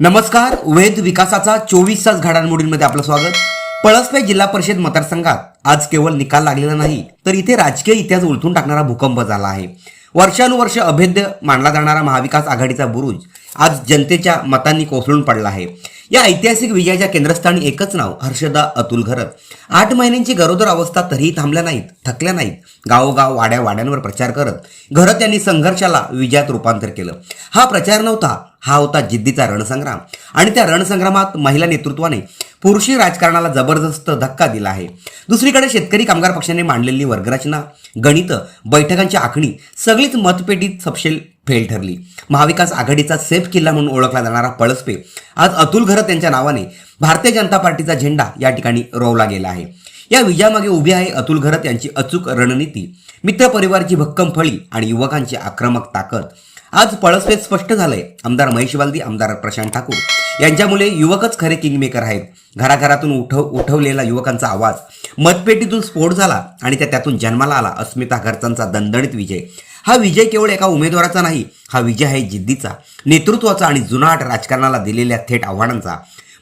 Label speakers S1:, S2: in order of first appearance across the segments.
S1: नमस्कार वेद विकासाचा चोवीस तास घडामोडींमध्ये आपलं स्वागत. पळसपे जिल्हा परिषद मतदारसंघात आज केवळ निकाल लागलेला नाही तर इथे राजकीय इतिहास उलथून टाकणारा भूकंप झाला आहे. वर्षानुवर्ष अभेद्य मानला जाणारा महाविकास आघाडीचा बुरुज आज जनतेच्या मतांनी कोसळून पडला आहे. या ऐतिहासिक विजयाच्या केंद्रस्थानी एकच नाव हर्षदा अतुल घरत. आठ महिन्यांची गरोदर अवस्था तरीही थांबल्या नाहीत थकल्या नाहीत. गावोगाव वाड्या वाड्यांवर प्रचार करत घरत यांनी संघर्षाला विजयात रूपांतर केलं. हा प्रचार नव्हता हा होता जिद्दीचा रणसंग्राम. आणि त्या रणसंग्रामात महिला नेतृत्वाने पुरुषी राजकारणाला जबरदस्त धक्का दिला आहे. दुसरीकडे शेतकरी कामगार पक्षाने मांडलेली वर्गरचना गणित बैठकांची आखणी सगळीच मतपेटीत सपशेल फेल ठरली. महाविकास आघाडीचा सेफ किल्ला म्हणून ओळखला जाणारा पळसपे आज अतुल घरत यांच्या नावाने भारतीय जनता पार्टीचा झेंडा या ठिकाणी रोवला गेला आहे. या विजयामागे उभी आहे अतुल घरत यांची अचूक रणनीती मित्रपरिवारची भक्कम फळी आणि युवकांची आक्रमक ताकद. आज पळसपेत स्पष्ट झालंय. आमदार महेश वाल्दी आमदार प्रशांत ठाकूर यांच्यामुळे युवकच खरे किंगमेकर आहेत. घराघरातून उठव उठवलेला युवकांचा आवाज मतपेटीतून स्फोट झाला आणि त्या त्यातून जन्माला आला अस्मिता घरचांचा दणदणीत विजय. हा विजय केवळ एका उमेदवाराचा नाही हा विजय आहे जिद्दीचा. नेतृत्वाचा आणि जुनाट राजकारणाला दिलेल्या थेट आव्हानांचा.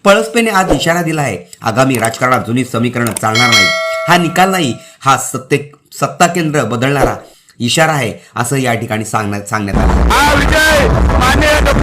S1: पळसपेने आज इशारा दिला आहे आगामी राजकारणात जुनी समीकरणं चालणार नाही हा निकाल नाही हा सत्ते सत्ता केंद्र बदलणारा इशारा आहे असं या ठिकाणी सांगण्यात सांगण्यात आलं